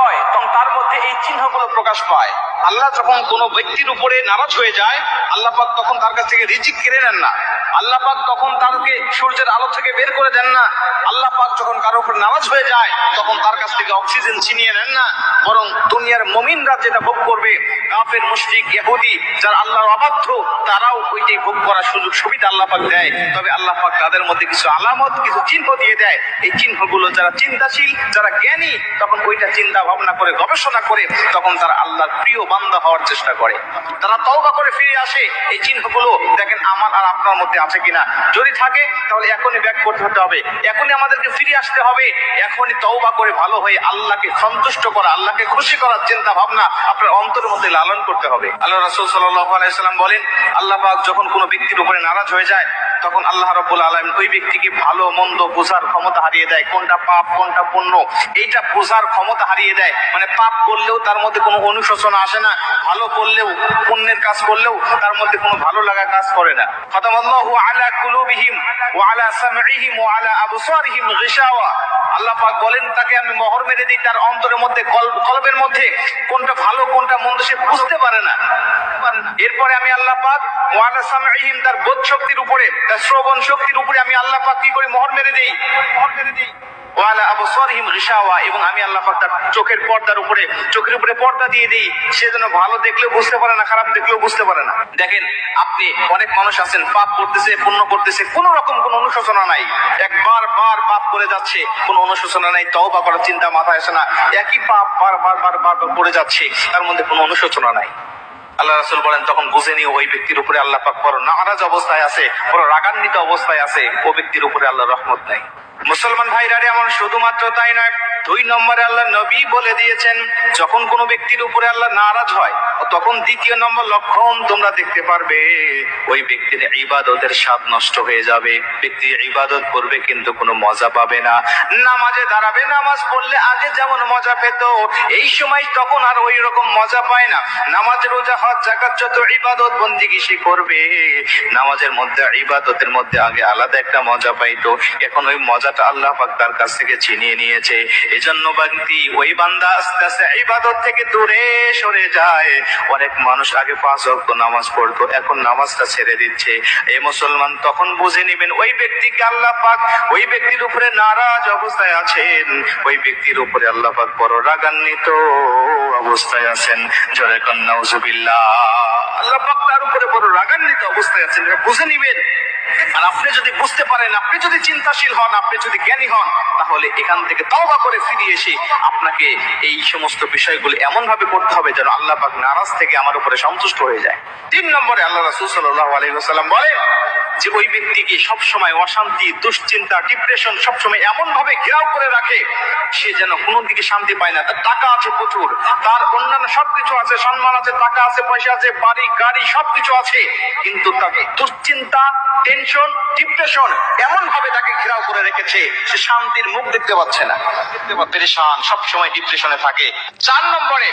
হয় তখন তার মধ্যে এই চিহ্নগুলো প্রকাশ পায়। আল্লাহ যখন কোনো ব্যক্তির উপরে নারাজ হয়ে যায়, আল্লাহ পাক তখন তার কাছ থেকে রিজিক কেড়ে নেন না। আল্লাহ পাক তখন তারকে সূর্যের আলো থেকে বের করে দেন না। আল্লাহ পাক যখন কারও উপর নারাজ হয়ে যায়, তখন তার কাছ থেকে অক্সিজেন ছিনিয়ে নেন না। বরং দুনিয়ার মমিনরা যেটা ভোগ করবে, কাফের, মুশরিক, ইহুদি, যারা আল্লাহর অবাধ্য, তারাও ওইটাই ভোগ করার সুযোগ সুবিধা আল্লাপাক দেয়। তবে আল্লাহ পাক তাদের মধ্যে কিছু আলামত, কিছু চিহ্ন দিয়ে দেয়। এই চিহ্নগুলো যারা চিন্তাশীল, যারা জ্ঞানী, তখন ওইটা চিন্তা ভাবনা করে গবেষণা করে তখন তারা আল্লাহর প্রিয় বান্দা হওয়ার চেষ্টা করে। তারা তওবা করে ফিরে আসে, এই চিহ্নগুলো দেখেন আমার আর আপনার মধ্যে আছে কিনা। যদি থাকে, তাহলে এখনই ব্যাক করতে হতে হবে। এখনই আমাদেরকে ফিরে আসতে হবে। এখনই তওবা করে ভালো হয়ে আল্লাহকে সন্তুষ্ট করা, আল্লাহকে খুশি করার চিন্তা ভাবনা আপনার অন্তরের মধ্যে লালন করতে হবে। আল্লাহ রাসূল সাল্লাল্লাহু আলাইহি সাল্লাম বলেন, আল্লাহ যখন কোনো ব্যক্তির উপরে নারাজ হয়ে যায় তখন আল্লাহ রাব্বুল আলামিন ওই ব্যক্তিকে ভালো, মন্দ বোঝার ক্ষমতা হারিয়ে দেয়। কোনটা পাপ, কোনটা পুণ্য, এইটা বোঝার ক্ষমতা হারিয়ে দেয়। মানে পাপ করলেও তার মধ্যে কোনো অনুশোচনা আসে না, ভালো করলেও, পুণ্যের কাজ করলেও তার মধ্যে কোনো ভালো লাগা কাজ করে না। খতামাল্লাহু আলা কুলুবিহিম ওয়া আলা সামঈহিম ওয়া আলা আবসারিহিম গিশাওয়া। আল্লাহ পাক বলেন, তাকে আমি মহর মেরে দিই তার অন্তরের মধ্যে, কল- কলবের মধ্যে। কোনটা ভালো, কোনটা মন্দ সে বুঝতে পারে না। এরপরে আমি আল্লাহ পাক ওয়ালা সামঈহিম তার বোধ শক্তির উপরে শ্রবণ শক্তির উপরে আমি আল্লাহ পাক কি করি? মোহর মেরে দেই। মোহর মেরে দেই। ওয়ালা আবসারিহিম গিশাওয়া এবং আমি আল্লাহ পাক তার চোখের পর্দার উপরে, চোখের উপরে পর্দা দিয়ে দিই। সে যেন ভালো দেখলেও বুঝতে পারে না, খারাপ দেখলেও বুঝতে পারে না। দেখেন, আপনি অনেক মানুষ আছেন, পাপ করতেছে, পুণ্য করতেছে, কোন রকম কোনো অনুশোচনা নাই। একবার বার পাপ করে যাচ্ছে, কোনো অনুশোচনা নাই, তওবা করার চিন্তা মাথায় আসে না। একই পাপ বার বার বার বার করে যাচ্ছে, তার মধ্যে কোনো অনুশোচনা নাই। আল্লাহ রাসুল বলেন, তখন বুঝে নিও, ওই ব্যক্তির উপরে আল্লাহ পাক বড় নারাজ অবস্থায় আছে, বড় রাগান্বিত অবস্থায় আছে, ও ব্যক্তির উপরে আল্লাহ রহমত নাই। মুসলমান ভাইরা এমন শুধুমাত্র তাই নয়, দুই নম্বরে আল্লাহ নবী বলে দিয়েছেন, যখন কোনো ব্যক্তির উপরে আল্লাহ নারাজ হয় তখন দ্বিতীয় নম্বর লক্ষণ তোমরা দেখতে পারবে, ওই ব্যক্তির ইবাদতের স্বাদ নষ্ট হয়ে যাবে। ব্যক্তি ইবাদত করবে কিন্তু কোনো মজা পাবে না। নামাজে দাঁড়াবে, নামাজ পড়লে আগে যেমন মজা পেত, এই সময় তখন আর ওই রকম মজা পায় না। নামাজ, রোজা, হজ জাকাত যত ইবাদত বন্দিগি সে করবে, নামাজের মধ্যে, ইবাদতের মধ্যে আগে আলাদা একটা মজা পাইতো। এখন ওই মজাটা আল্লাহ পাক তার কাছ থেকে ছিনিয়ে নিয়েছে। এজন্য ব্যক্তি ওই বান্দা আস্তে আস্তে ইবাদত থেকে দূরে সরে যায়। অনেক মানুষ আগে পাঁচ অক্ত নামাজ পড়তো, এখন নামাজটা ছেড়ে দিচ্ছে। এ মুসলমান তখন বুঝে নিবেন, ওই ব্যক্তিকে আল্লাহ পাক? ওই ব্যক্তির উপরে নারাজ অবস্থায় আছেন। ওই ব্যক্তির উপরে আল্লাহ পাক বড় রাগান্বিত অবস্থায় আছেন। জরে কন্যা আল্লাহ পাক তার উপরে বড় রাগান্বিত অবস্থায় আছেন বুঝে নিবেন। আর আপনি যদি বুঝতে পারেন, আপনি যদি চিন্তাশীল হন, আপনি যদি জ্ঞানী হন, তাহলে এখান থেকে তওবা করে ফিরে এসে আপনাকে এই সমস্ত বিষয়গুলো এমন ভাবে করতে হবে যেন আল্লাহ পাক নারাজ থেকে আমার উপরে সন্তুষ্ট হয়ে যায়। তিন নম্বরে আল্লাহ রাসূল সাল্লাল্লাহু আলাইহি ওয়াসাল্লাম বলেন যে, ওই ব্যক্তিকে সবসময় অশান্তি, দুশ্চিন্তা, ডিপ্রেশন সবসময় এমন ভাবে ঘেরাও করে রাখে, সে যেন কোনো দিকে শান্তি পায় না। তার টাকা আছে প্রচুর, তার অন্যান্য সবকিছু আছে, সম্মান আছে, টাকা আছে, পয়সা আছে, বাড়ি, গাড়ি সবকিছু আছে, কিন্তু তার দুশ্চিন্তা টেনশন, ডিপ্রেশন এমন ভাবে তাকে ঘেরাও করে রেখেছে, সে শান্তির মুখ দেখতে পাচ্ছে না। পেরেশান, সবসময় ডিপ্রেশনে থাকে। চার নম্বরে,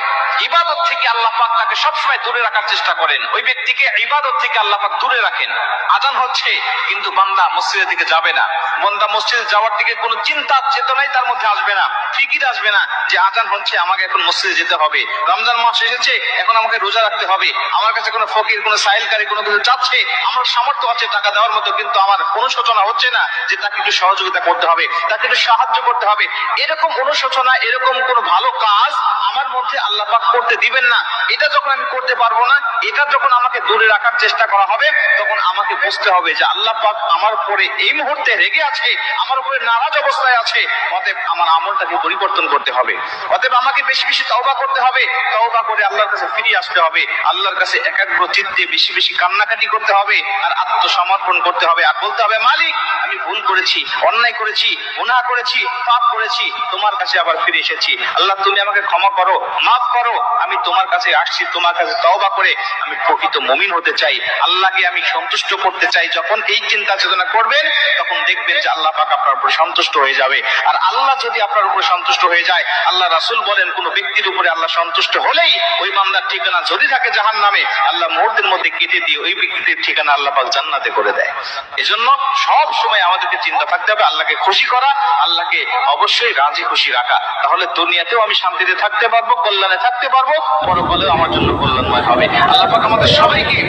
ইবাদত থেকে আল্লাহ পাক তাকে সবসময় দূরে রাখার চেষ্টা করেন। ওই ব্যক্তিকে ইবাদত থেকে আল্লাহ পাক দূরে রাখেন। আজান হচ্ছে, কিন্তু বান্দা মসজিদের দিকে যাবে না। বান্দা মসজিদে যাওয়ার দিকে কোনো চিন্তা, চেতনাই তার মধ্যে আসবে না, ফিকির আসবে না যে আজান হচ্ছে, আমাকে এখন মসজিদে যেতে হবে। রমজান মাস এসেছে, এখন আমাকে রোজা রাখতে হবে। আমার কাছে কোনো ফকির, কোনো সাইলকারী কোনো কিছু চাচ্ছে, আমার সামর্থ্য আছে, টাকা দেওয়ার মতো কিন্তু আমার অনুশোচনা হচ্ছে না যে তাকে একটু সহযোগিতা করতে হবে, তাকে একটু সাহায্য করতে হবে। এরকম অনুশোচনা, এরকম কোনো ভালো কাজ আমার মধ্যে আল্লাহ পাক করতে দিবেন না, এটা যখন আমি করতে পারব না, এটা যখন আমাকে দূরে রাখার চেষ্টা করা হবে, তখন আমাকে বুঝতে হবে যে আল্লাহ পাক আমার উপরে এই মুহূর্তে রেগে আছে, আমার উপরে নারাজ অবস্থায় আছে, অতএব আমার আমলটাকে পরিবর্তন করতে হবে। অতএব আমাকে বেশি বেশি তওবা করতে হবে, তওবা করে আল্লাহর কাছে ফিরে আসতে হবে, আল্লাহর কাছে একাগ্র চিত্তে বেশি বেশি কান্নাকাটি করতে হবে, আর আত্মসমর্পণ করতে হবে, আর বলতে হবে, মালিক, আমি ভুল করেছি, অন্যায় করেছি, গুনাহ করেছি, পাপ করেছি, তোমার কাছে আবার ফিরে এসেছি। আল্লাহ তুমি আমাকে ক্ষমা করো করো, মাফ করো। আমি তোমার কাছে আসছি, তোমার কাছে তওবা করে আমি প্রকৃত মুমিন হতে চাই। আল্লাহকে আমি সন্তুষ্ট করতে চাই। যখন এই চিন্তা চেতনা করবেন, তখন দেখবেন যে আল্লাহ পাক আপনার উপর সন্তুষ্ট হয়ে যাবে। আর আল্লাহ যদি আপনার উপর সন্তুষ্ট হয়ে যায়, আল্লাহ রাসূল বলেন, কোন ব্যক্তির উপরে আল্লাহ সন্তুষ্ট হলেই ওই বান্দার ঠিকানা যদি থাকে জাহান নামে আল্লাহ মুহূর্তের মধ্যে কেটে দিয়ে ওই ব্যক্তির ঠিকানা আল্লাহ পাক জান্নাতে করে দেয়। এজন্য সব সময় আমাদেরকে চিন্তা থাকতে হবে, আল্লাহকে খুশি করা, আল্লাহকে অবশ্যই রাজি খুশি রাখা। তাহলে দুনিয়াতেও আমি শান্তিতে থাকতে পারব কল্যাণে থাকতে পারব পরকালেও আমার জন্য কল্যাণময় হবে। আল্লাহ পাক আমাদের সবাইকে